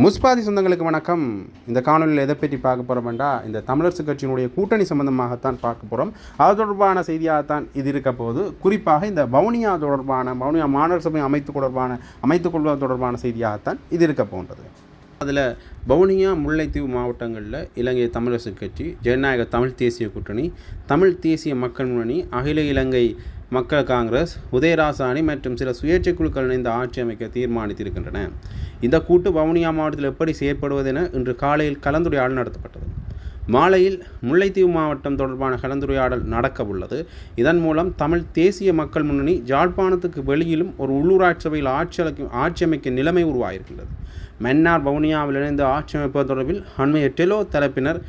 முஸ்பாதி சொந்தங்களுக்கு வணக்கம். இந்த காணொலியில் எதை பற்றி பார்க்க போகிறோம்டா இந்த தமிழரசு கட்சியினுடைய கூட்டணி சம்பந்தமாகத்தான் பார்க்க போகிறோம் அது தொடர்பான செய்தியாகத்தான் இது இருக்க போது குறிப்பாக இந்த வவுனியா தொடர்பான வவுனியா மாநகர சபை அமைத்து தொடர்பான அமைத்துக் கொள்வது தொடர்பான செய்தியாகத்தான் இது இருக்க போன்றது அதில் வவுனியா முல்லைத்தீவு மாவட்டங்களில் இலங்கை தமிழரசு கட்சி ஜனநாயக தமிழ் தேசிய கூட்டணி தமிழ் தேசிய மக்கள் முன்னணி அகில இலங்கை மக்கள் காங்கிரஸ் உதயராசாணி மற்றும் சில சுயேட்சை குழுக்கள் இணைந்து ஆட்சி அமைக்க தீர்மானித்திருக்கின்றன. இந்த கூட்டு வவுனியா மாவட்டத்தில் எப்படி செயற்படுவதென இன்று காலையில் கலந்துரையாடல் நடத்தப்பட்டது. மாலையில் முல்லைத்தீவு மாவட்டம் தொடர்பான கலந்துரையாடல் நடக்க உள்ளது இதன் மூலம் தமிழ் தேசிய மக்கள் முன்னணி ஜாழ்ப்பாணத்துக்கு வெளியிலும் ஒரு உள்ளூராட்சி சபையில் ஆட்சி ஆட்சி அமைக்க நிலைமை உருவாகியிருக்கின்றது. மன்னார் வவுனியாவில் இணைந்து ஆட்சி அமைப்பது தொடர்பில் அண்மைய டெலோ தரப்பினர்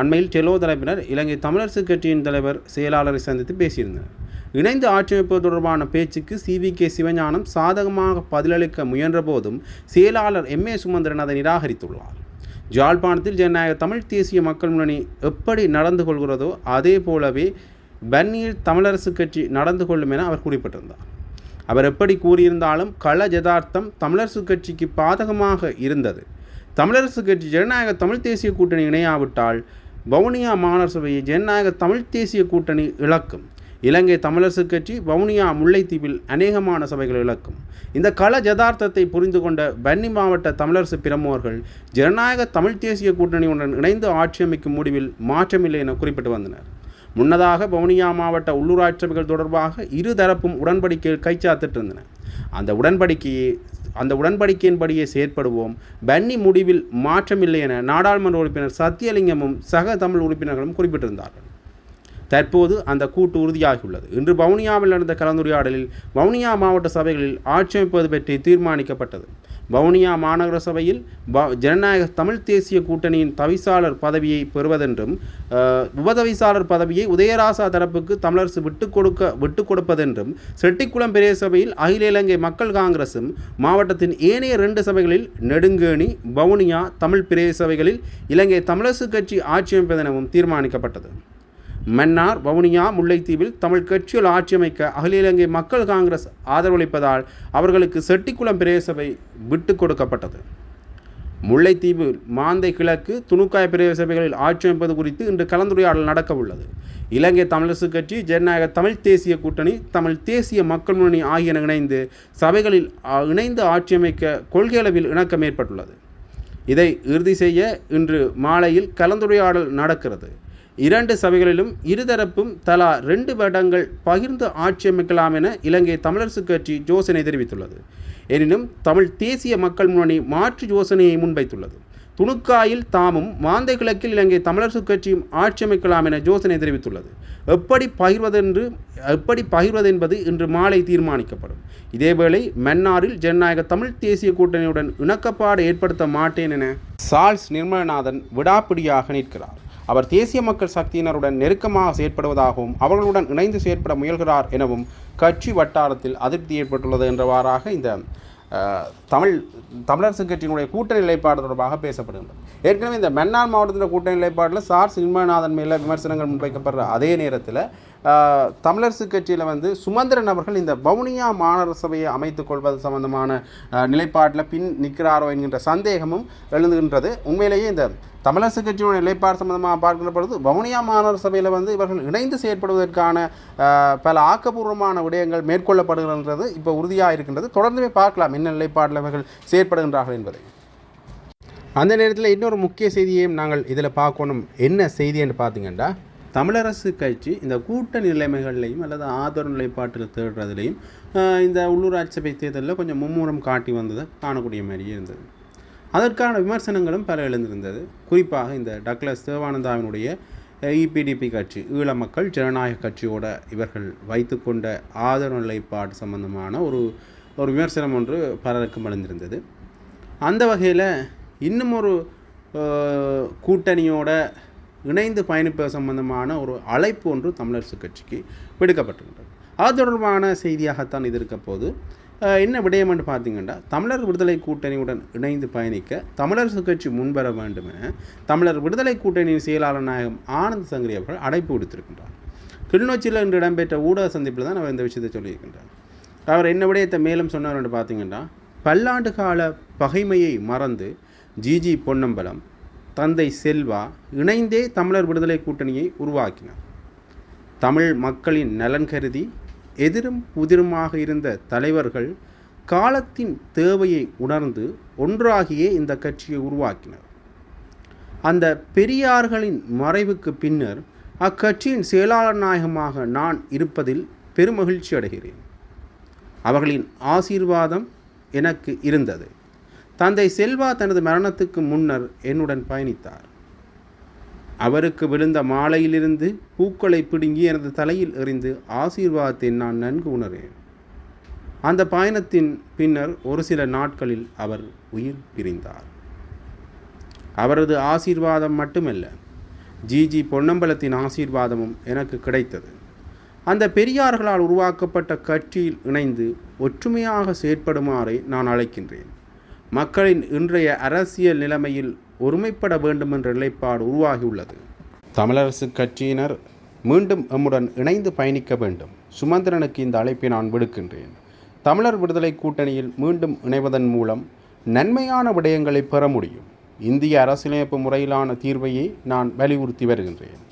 அண்மையில் டெலோ தரப்பினர் இலங்கை தமிழரசு கட்சியின் தலைவர் செயலாளரை சந்தித்து பேசியிருந்தனர். இணைந்து ஆட்சியமைப்பது தொடர்பான பேச்சுக்கு சிவி கே சிவஞானம் சாதகமாக பதிலளிக்க முயன்றபோதும் செயலாளர் எம் ஏ சுமந்திரன் அதை நிராகரித்துள்ளார். ஜாழ்ப்பாணத்தில் ஜனநாயக தமிழ் தேசிய மக்கள் முன்னணி எப்படி நடந்து கொள்கிறதோ அதே போலவே பன்னியில் தமிழரசு கட்சி நடந்து கொள்ளும் என அவர் குறிப்பிட்டிருந்தார். அவர் எப்படி கூறியிருந்தாலும் கள ஜதார்த்தம் தமிழரசு கட்சிக்கு பாதகமாக இருந்தது. தமிழரசு கட்சி ஜனநாயக தமிழ் தேசிய கூட்டணி இணையாவிட்டால் வவுனியா மாநகர சபையை ஜனநாயக தமிழ் தேசிய கூட்டணி இழக்கும். இலங்கை தமிழரசு கட்சி வவுனியா முல்லைத்தீவில் அநேகமான சபைகள் இழக்கும். இந்த கள ஜதார்த்தத்தை புரிந்து கொண்ட பன்னி மாவட்ட தமிழரசு பிரமுகர்கள் ஜனநாயக தமிழ் தேசிய கூட்டணியுடன் இணைந்து ஆட்சி அமைக்கும் முடிவில் மாற்றமில்லை என குறிப்பிட்டு வந்தனர். முன்னதாக வவுனியா மாவட்ட உள்ளூராட்சி சபைகள் தொடர்பாக இரு தரப்பும் உடன்படிக்கையில் கைச்சாத்திட்டிருந்தன அந்த உடன்படிக்கையை அந்த உடன்படிக்கையின்படியே செயற்படுவோம். பன்னி முடிவில் மாற்றமில்லை என நாடாளுமன்ற உறுப்பினர் சத்தியலிங்கமும் சக தமிழ் உறுப்பினர்களும் குறிப்பிட்டிருந்தார்கள். தற்போது அந்த கூட்டு உறுதியாகியுள்ளது. இன்று வவுனியாவில் நடந்த கலந்துரையாடலில் வவுனியா மாவட்ட சபைகளில் ஆட்சி அமைப்பது பற்றி தீர்மானிக்கப்பட்டது. வவுனியா மாநகர சபையில் வ ஜனநாயக தமிழ் தேசிய கூட்டணியின் தவிசாளர் பதவியை பெறுவதென்றும் உபதவிசாளர் பதவியை உதயராசா தரப்புக்கு தமிழரசு விட்டுக் கொடுக்க விட்டுக் கொடுப்பதென்றும் செட்டிக்குளம் பெரிய சபையில் அகில இலங்கை மக்கள் காங்கிரசும் மாவட்டத்தின் ஏனைய இரண்டு சபைகளில் நெடுங்கேணி வவுனியா தமிழ் பிரதேச சபைகளில் இலங்கை தமிழரசு கட்சி ஆட்சி அமைப்பதெனவும் தீர்மானிக்கப்பட்டது. மன்னார் வவுனியா முல்லைத்தீவில் தமிழ் கட்சிகள் ஆட்சி அமைக்க அகில இலங்கை மக்கள் காங்கிரஸ் ஆதரவளிப்பதால் அவர்களுக்கு செட்டிக்குளம் பிரதேசபை விட்டு கொடுக்கப்பட்டது. முல்லைத்தீவு மாந்தை கிழக்கு துணுக்காய பிரதேசபைகளில் ஆட்சி அமைப்பது குறித்து இன்று கலந்துரையாடல் நடக்க உள்ளது இலங்கை தமிழரசு கட்சி ஜனநாயக தமிழ் தேசிய கூட்டணி தமிழ் தேசிய மக்கள் முன்னணி ஆகியன இணைந்து சபைகளில் இணைந்து ஆட்சி அமைக்க கொள்கையளவில் இணக்கம் ஏற்பட்டுள்ளது. இதை இறுதி செய்ய இன்று மாலையில் கலந்துரையாடல் நடக்கிறது. இரண்டு சபைகளிலும் இருதரப்பும் தலா ரெண்டு வருடங்கள் பகிர்ந்து ஆட்சி அமைக்கலாம் என இலங்கை தமிழரசு கட்சி யோசனை தெரிவித்துள்ளது. எனினும் தமிழ் தேசிய மக்கள் முன்னணி மாற்று யோசனையை முன்வைத்துள்ளது. துணுக்காயில் தாமும் மாந்தை கிழக்கில் இலங்கை தமிழரசு கட்சியும் ஆட்சி அமைக்கலாம் என யோசனை தெரிவித்துள்ளது. எப்படி பகிர்வதென்று எப்படி பகிர்வது என்பது இன்று மாலை தீர்மானிக்கப்படும். இதேவேளை மன்னாரில் ஜனநாயக தமிழ் தேசிய கூட்டணியுடன் இணக்கப்பாடு ஏற்படுத்த மாட்டேன் என சார்ல்ஸ் நிர்மலநாதன் விடாப்பிடியாக நிற்கிறார். அவர் தேசிய மக்கள் சக்தியினருடன் நெருக்கமாக செயற்படுவதாகவும் அவர்களுடன் இணைந்து செயற்பட முயல்கிறார் எனவும் கட்சி வட்டாரத்தில் அதிருப்தி ஏற்பட்டுள்ளது என்றவாறாக இந்த தமிழ் தமிழரசு கட்சியினுடைய கூட்டணி நிலைப்பாடு தொடர்பாக பேசப்படுகின்றது. ஏற்கனவே இந்த மன்னார் மாவட்டத்தில் கூட்டணி நிலைப்பாட்டில் சார் சினிமாநாதன் மேலே விமர்சனங்கள் முன்வைக்கப்படுற அதே நேரத்தில் தமிழரசு கட்சியில் வந்து சுமந்திரன் அவர்கள் இந்த வவுனியா மாநகர சபையை அமைத்துக் கொள்வது சம்பந்தமான நிலைப்பாட்டில் பின் நிற்கிறாரோ என்கின்ற சந்தேகமும் எழுந்துகின்றது. உண்மையிலேயே இந்த தமிழரசு கட்சியுடைய நிலைப்பாடு சம்பந்தமாக பார்க்கிற பொழுது வவுனியா மாநகர சபையில் வந்து இவர்கள் இணைந்து செயற்படுவதற்கான பல ஆக்கப்பூர்வமான விடயங்கள் மேற்கொள்ளப்படுகின்றது. இப்போ உறுதியாக இருக்கின்றது. தொடர்ந்துமே பார்க்கலாம் என்ன நிலைப்பாடில் இவர்கள் செயற்படுகின்றார்கள் என்பதை. அந்த நேரத்தில் இன்னொரு முக்கிய செய்தியையும் நாங்கள் இதில் பார்க்கணும். என்ன செய்தி என்று பார்த்தீங்கன்னா தமிழரசு கட்சி இந்த கூட்ட நிலைமைகள்லையும் அல்லது ஆதரவு நிலைப்பாட்டில் தேடுறதுலையும் இந்த உள்ளூராட்சி சபை தேர்தலில் கொஞ்சம் மும்முரம் காட்டி வந்ததை காணக்கூடிய மாதிரியே இருந்தது. அதற்கான விமர்சனங்களும் பல எழுந்திருந்தது. குறிப்பாக இந்த டக்ளஸ் தேவானந்தாவினுடைய இபிடிபி கட்சி ஈழ மக்கள் ஜனநாயக கட்சியோட இவர்கள் வைத்துக்கொண்ட ஆதரவு நிலைப்பாடு சம்பந்தமான ஒரு ஒரு விமர்சனம் ஒன்று பலருக்கும் எழுந்திருந்தது. அந்த வகையில் இன்னும் ஒரு கூட்டணியோட இணைந்து பயணிப்பது சம்பந்தமான ஒரு அழைப்பு ஒன்று தமிழரசு கட்சிக்கு விடுக்கப்பட்டிருக்கிறது. அது தொடர்பான செய்தியாகத்தான் இது இருக்க போது என்ன விடயம் என்று பார்த்தீங்கன்னா தமிழர் விடுதலை கூட்டணியுடன் இணைந்து பயணிக்க தமிழரசு கட்சி முன்வர வேண்டும் என தமிழர் விடுதலை கூட்டணியின் செயலாளர் நாயகம் ஆனந்த் சங்கரி அவர்கள் அடைப்பு விடுத்திருக்கின்றார். கிளிநொச்சியில் இன்று இடம்பெற்ற ஊடக சந்திப்பில் தான் அவர் இந்த விஷயத்தை சொல்லியிருக்கின்றார். அவர் என்ன விடயத்தை மேலும் சொன்னார் என்று பார்த்தீங்கன்னா பல்லாண்டு கால பகைமையை மறந்து ஜிஜி பொன்னம்பலம் தந்தை செல்வா இணைந்தே தமிழர் விடுதலை கூட்டணியை உருவாக்கினார். தமிழ் மக்களின் நலன் கருதி எதிரும் புதிருமாக இருந்த தலைவர்கள் காலத்தின் தேவையை உணர்ந்து ஒன்றாகியே இந்த கட்சியை உருவாக்கினர். அந்த பெரியார்களின் மறைவுக்கு பின்னர் அக்கட்சியின் செயலாளர் நாயகமாக நான் இருப்பதில் பெருமகிழ்ச்சி அடைகிறேன் அவர்களின் ஆசீர்வாதம் எனக்கு இருந்தது. தந்தை செல்வா தனது மரணத்துக்கு முன்னர் என்னுடன் பயணித்தார். அவருக்கு விழுந்த மாலையிலிருந்து பூக்களை பிடுங்கி எனது தலையில் எறிந்து ஆசீர்வாதத்தை நான் நன்கு உணர்வேன் அந்த பயணத்தின் பின்னர் ஒரு சில நாட்களில் அவர் உயிர் பிரிந்தார். அவரது ஆசீர்வாதம் மட்டுமல்ல ஜிஜி பொன்னம்பலத்தின் ஆசீர்வாதமும் எனக்கு கிடைத்தது. அந்த பெரியார்களால் உருவாக்கப்பட்ட கட்சியில் இணைந்து ஒற்றுமையாக செயற்படுமாறை நான் அழைக்கின்றேன். மக்களின் இன்றைய அரசியல் நிலைமையில் ஒருமைப்பட வேண்டும் என்ற நிலைப்பாடு உருவாகியுள்ளது. தமிழரசு கட்சியினர் மீண்டும் எம்முடன் இணைந்து பயணிக்க வேண்டும். சுமந்திரனுக்கு இந்த அழைப்பை நான் விடுக்கின்றேன். தமிழர் விடுதலை கூட்டணியில் மீண்டும் இணைவதன் மூலம் நன்மையான விடயங்களை பெற முடியும். இந்திய அரசியலமைப்பு முறையிலான தீர்வையை நான் வலியுறுத்தி வருகின்றேன்.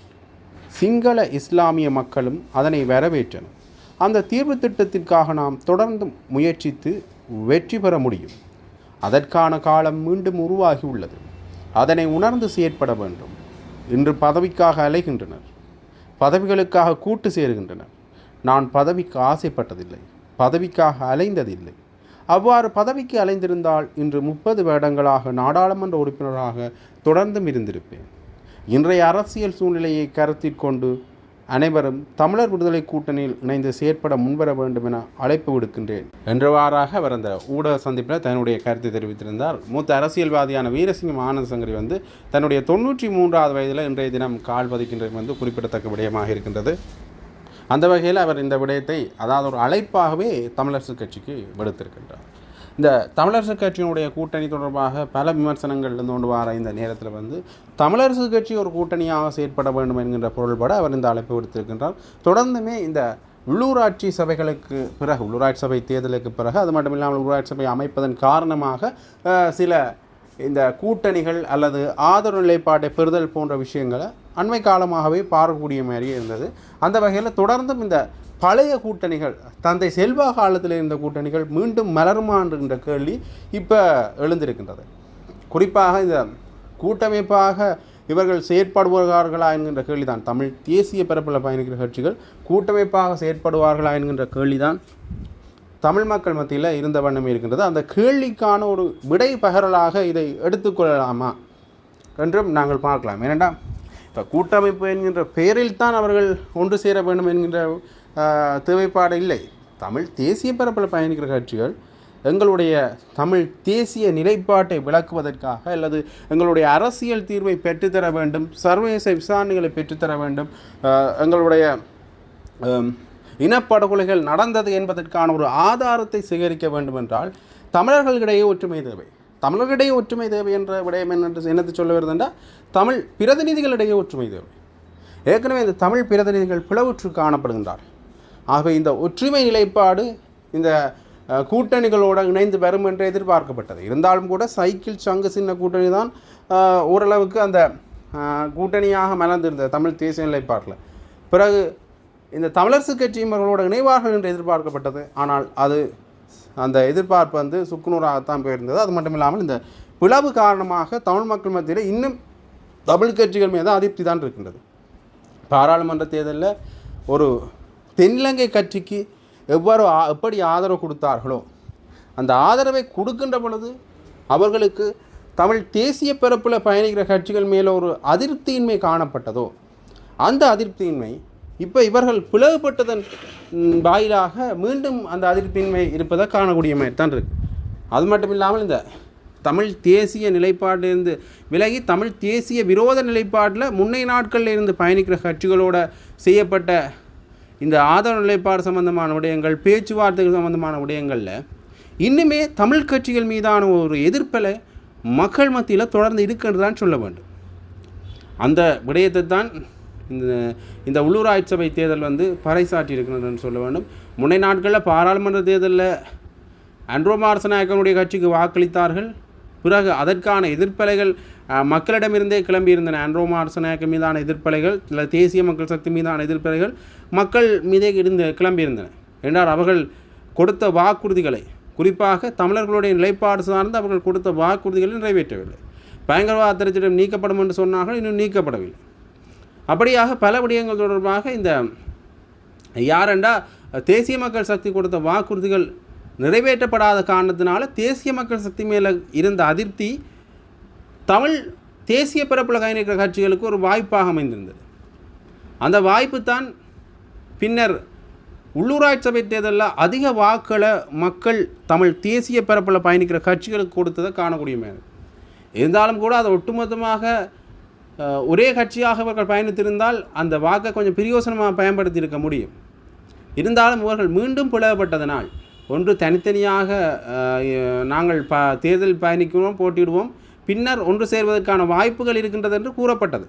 சிங்கள இஸ்லாமிய மக்களும் அதனை வரவேற்றனர். அந்த தீர்வு திட்டத்திற்காக நாம் தொடர்ந்து முயற்சித்து வெற்றி பெற முடியும். அதற்கான காலம் மீண்டும் உருவாகி உள்ளது அதனை உணர்ந்து செயற்பட வேண்டும். இன்று பதவிக்காக அலைகின்றனர். பதவிகளுக்காக கூட்டு சேருகின்றனர். நான் பதவிக்கு ஆசைப்பட்டதில்லை. பதவிக்காக அலைந்ததில்லை. அவ்வாறு பதவிக்கு அலைந்திருந்தால் இன்று முப்பது வருடங்களாக நாடாளுமன்ற உறுப்பினராக தொடர்ந்தும் இருந்திருப்பேன். இன்றைய அரசியல் சூழ்நிலையை கருத்தில் கொண்டு அனைவரும் தமிழர் விடுதலை கூட்டணியில் இணைந்து செயற்பட முன்வர வேண்டும் என அழைப்பு விடுக்கின்றேன். என்றவாறாக அவர் அந்த ஊடக சந்திப்பில் தன்னுடைய கருத்தை தெரிவித்திருந்தார். மூத்த அரசியல்வாதியான வீரசிங்கம் ஆனந்த் சங்கரி வந்து தன்னுடைய தொன்னூற்றி மூன்றாவது வயதில் இன்றைய தினம் கால் பதிக்கின்றது வந்து குறிப்பிடத்தக்க விடயமாக இருக்கின்றது. அந்த வகையில் அவர் இந்த விடயத்தை அதாவது ஒரு அழைப்பாகவே தமிழரசு கட்சிக்கு விடுத்திருக்கின்றார். இந்த தமிழரசு கட்சியினுடைய கூட்டணி தொடர்பாக பல விமர்சனங்கள் இருந்து கொண்டு வர இந்த நேரத்தில் வந்து தமிழரசு கட்சி ஒரு கூட்டணியாக செயற்பட வேண்டும் என்கின்ற பொருள்பட அவர் இந்த அழைப்பு விடுத்திருக்கின்றார். தொடர்ந்துமே இந்த உள்ளூராட்சி சபைகளுக்கு பிறகு உள்ளூராட்சி சபை தேர்தலுக்கு பிறகு அது மட்டும் இல்லாமல் உள்ளூராட்சி சபை அமைப்பதன் காரணமாக சில இந்த கூட்டணிகள் அல்லது ஆதரவு நிலைப்பாட்டை பெறுதல் போன்ற விஷயங்களை அண்மை காலமாகவே பார்க்கக்கூடிய மாதிரியே இருந்தது. அந்த வகையில் தொடர்ந்தும் இந்த பழைய கூட்டணிகள் தந்தை செல்வா காலத்தில் இருந்த கூட்டணிகள் மீண்டும் மலருமா கேள்வி இப்போ எழுந்திருக்கின்றது. குறிப்பாக இந்த கூட்டமைப்பாக இவர்கள் செயற்படுவார்களா என்கின்ற கேள்விதான். தமிழ் தேசிய பரப்பில் பயணிக்கிற கட்சிகள் கூட்டமைப்பாக செயற்படுவார்களா என்கின்ற கேள்விதான் தமிழ் மக்கள் மத்தியில் இருந்த வண்ணமே இருக்கின்றது. அந்த கேள்விக்கான ஒரு விடை பகரலாக இதை எடுத்துக்கொள்ளலாமா என்றும் நாங்கள் பார்க்கலாம். ஏனெண்டா இப்போ கூட்டமைப்பு என்கின்ற பெயரில் தான் அவர்கள் ஒன்று சேர வேண்டும் என்கின்ற தேவைப்பாடு இல்லை. தமிழ் தேசிய பரப்பில் பயணிக்கிற கட்சிகள் எங்களுடைய தமிழ் தேசிய நிலைப்பாட்டை விளக்குவதற்காக அல்லது எங்களுடைய அரசியல் தீர்வை பெற்றுத்தர வேண்டும் சர்வதேச விசாரணைகளை பெற்றுத்தர வேண்டும் எங்களுடைய இனப்படுகொலைகள் நடந்தது என்பதற்கான ஒரு ஆதாரத்தை சேகரிக்க வேண்டும் என்றால் தமிழர்களிடையே ஒற்றுமை தேவை. தமிழர்களிடையே ஒற்றுமை தேவை என்ற விடயம் என்னென்று என்னது சொல்ல வருதுன்றால் தமிழ் பிரதிநிதிகளிடையே ஒற்றுமை தேவை. ஏற்கனவே இந்த தமிழ் பிரதிநிதிகள் பிளவுற்று காணப்படுகின்றார் ஆகவே இந்த ஒற்றுமை நிலைப்பாடு இந்த கூட்டணிகளோடு இணைந்து வரும் என்று எதிர்பார்க்கப்பட்டது. இருந்தாலும் கூட சைக்கிள் சங்கு சின்ன கூட்டணி தான் ஓரளவுக்கு அந்த கூட்டணியாக மலர்ந்திருந்தது தமிழ் தேசிய நிலைப்பாட்டில். பிறகு இந்த தமிழரசு கட்சியும் அவர்களோட இணைவார்கள் என்று எதிர்பார்க்கப்பட்டது. ஆனால் அது அந்த எதிர்பார்ப்பு வந்து சுக்குநூறாகத்தான் போயிருந்தது. அது மட்டும் இல்லாமல் இந்த பிளவு காரணமாக தமிழ் மக்கள் மத்தியில் இன்னும் தமிழ் கட்சிகள் மீது அதிருப்தி தான் இருக்கின்றது. பாராளுமன்ற தேர்தலில் ஒரு தென்னிலங்கை கட்சிக்கு எவ்வாறு எப்படி ஆதரவு கொடுத்தார்களோ அந்த ஆதரவை கொடுக்கின்ற பொழுது அவர்களுக்கு தமிழ் தேசிய பரப்பில் பயணிக்கிற கட்சிகள் மேலே ஒரு அதிருப்தியின்மை காணப்பட்டதோ அந்த அதிருப்தியின்மை இப்போ இவர்கள் பிளவுபட்டதன் வாயிலாக மீண்டும் அந்த அதிருப்தியின்மை இருப்பதை காணக்கூடிய மாதிரி தான் இருக்குது அது மட்டும் இல்லாமல் இந்த தமிழ் தேசிய நிலைப்பாட்டிலிருந்து விலகி தமிழ் தேசிய விரோத நிலைப்பாட்டில் முன்னைய நாட்களில் இருந்து பயணிக்கிற கட்சிகளோட செய்யப்பட்ட இந்த ஆதரவு நிலைப்பாடு சம்பந்தமான விடயங்கள் பேச்சுவார்த்தைகள் சம்பந்தமான விடயங்களில் இன்னுமே தமிழ் கட்சிகள் மீதான ஒரு எதிர்ப்பலை மக்கள் மத்தியில் தொடர்ந்து இருக்கின்றதான் சொல்ல வேண்டும். அந்த விடயத்தை தான் இந்த இந்த உள்ளூராட்சி சபை தேர்தல் வந்து பறைசாற்றி இருக்கின்றதுன்னு சொல்ல வேண்டும். முன்னே நாட்களில் பாராளுமன்ற தேர்தலில் அன்ட்ரோ மார்சநாயக்கனுடைய கட்சிக்கு வாக்களித்தார்கள். பிறகு அதற்கான எதிர்ப்பலைகள் மக்களிடமிருந்தே கிளம்பியிருந்தன. ஆண்ட்ரோ மார்சனாக்கு மீதான எதிர்ப்பலைகள் இல்லை தேசிய மக்கள் சக்தி மீதான எதிர்ப்பலைகள் மக்கள் மீதே இருந்து கிளம்பியிருந்தன. என்றால் அவர்கள் கொடுத்த வாக்குறுதிகளை. குறிப்பாக தமிழர்களுடைய நிலைப்பாடு சார்ந்து அவர்கள் கொடுத்த வாக்குறுதிகளை நிறைவேற்றவில்லை. பயங்கரவாத திரைச்சிடம் நீக்கப்படும் என்று சொன்னார்கள் இன்னும் நீக்கப்படவில்லை. அப்படியாக பல விடயங்கள் தொடர்பாக இந்த யாரெண்டா தேசிய மக்கள் சக்தி கொடுத்த வாக்குறுதிகள் நிறைவேற்றப்படாத காரணத்தினால தேசிய மக்கள் சக்தி மேலே இருந்த அதிருப்தி தமிழ் தேசிய பரப்பில் கைநிற்கிற கட்சிகளுக்கு ஒரு வாய்ப்பாக அமைந்திருந்தது. அந்த வாய்ப்பு தான் பின்னர் உள்ளூராட்சி சபை தேர்தலில் அதிக வாக்களை மக்கள் தமிழ் தேசிய பரப்பில் பயணிக்கிற கட்சிகளுக்கு கொடுத்ததை காணக்கூடியமே. இருந்தாலும் கூட அதை ஒட்டுமொத்தமாக ஒரே கட்சியாக இவர்கள் பயணித்திருந்தால் அந்த வாக்கை கொஞ்சம் பிரயோசனமாக பயன்படுத்தி இருக்க முடியும். இருந்தாலும் இவர்கள் மீண்டும் பிளவுபட்டதனால் ஒன்று தனித்தனியாக நாங்கள் ப தேர்தல் பயணிக்கிறோம் போட்டியிடுவோம். பின்னர் ஒன்று சேர்வதற்கான வாய்ப்புகள் இருக்கின்றது என்று கூறப்பட்டது.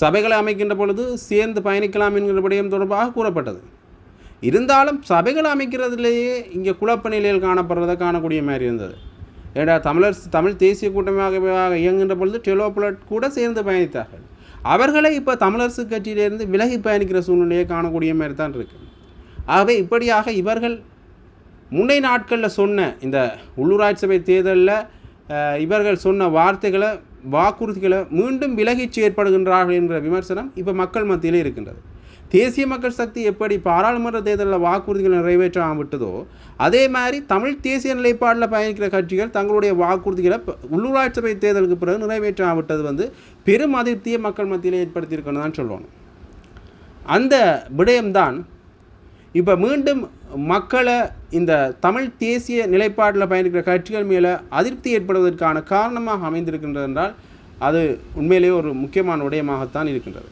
சபைகளை அமைக்கின்ற பொழுது சேர்ந்து பயணிக்கலாம் என்கிற விடயம் தொடர்பாக கூறப்பட்டது. இருந்தாலும் சபைகள் அமைக்கிறதுலேயே இங்கே குழப்ப நிலையில் காணப்படுறதை காணக்கூடிய மாதிரி இருந்தது. ஏடா தமிழர் தமிழ் தேசிய கூட்டமாக இயங்குகின்ற பொழுது டெலோபுலட் கூட சேர்ந்து பயணித்தார்கள். அவர்களை இப்போ தமிழரசு கட்சியிலிருந்து விலகி பயணிக்கிற சூழ்நிலையை காணக்கூடிய மாதிரி தான் இருக்குது ஆகவே இப்படியாக இவர்கள் முன்னை நாட்களில் சொன்ன இந்த உள்ளூராட்சி சபை தேர்தலில் இவர்கள் சொன்ன வார்த்தைகளை வாக்குறுதிகளை மீண்டும் விலகிச் செயற்படுகின்றார்கள் என்ற விமர்சனம் இப்போ மக்கள் மத்தியில் இருக்கின்றது. தேசிய மக்கள் சக்தி எப்படி பாராளுமன்ற தேர்தலில் வாக்குறுதிகளை நிறைவேற்றாமல் விட்டதோ அதே மாதிரி தமிழ் தேசிய நிலைப்பாடில் பயணிக்கிற கட்சிகள் தங்களுடைய வாக்குறுதிகளை உள்ளூராட்சி சபை தேர்தலுக்கு பிறகு நிறைவேற்றாமல் விட்டது வந்து பெரும் அதிருப்தியை மக்கள் மத்தியில் ஏற்படுத்தியிருக்கணும் தான் சொல்லணும். அந்த விடயம்தான் இப்போ மீண்டும் மக்களை இந்த தமிழ் தேசிய நிலைப்பாட்டில் பயணிக்கிற கட்சிகள் மேலே அதிருப்தி ஏற்படுவதற்கான காரணமாக அமைந்திருக்கின்றது என்றால் அது உண்மையிலேயே ஒரு முக்கியமான விடயமாகத்தான் இருக்கின்றது.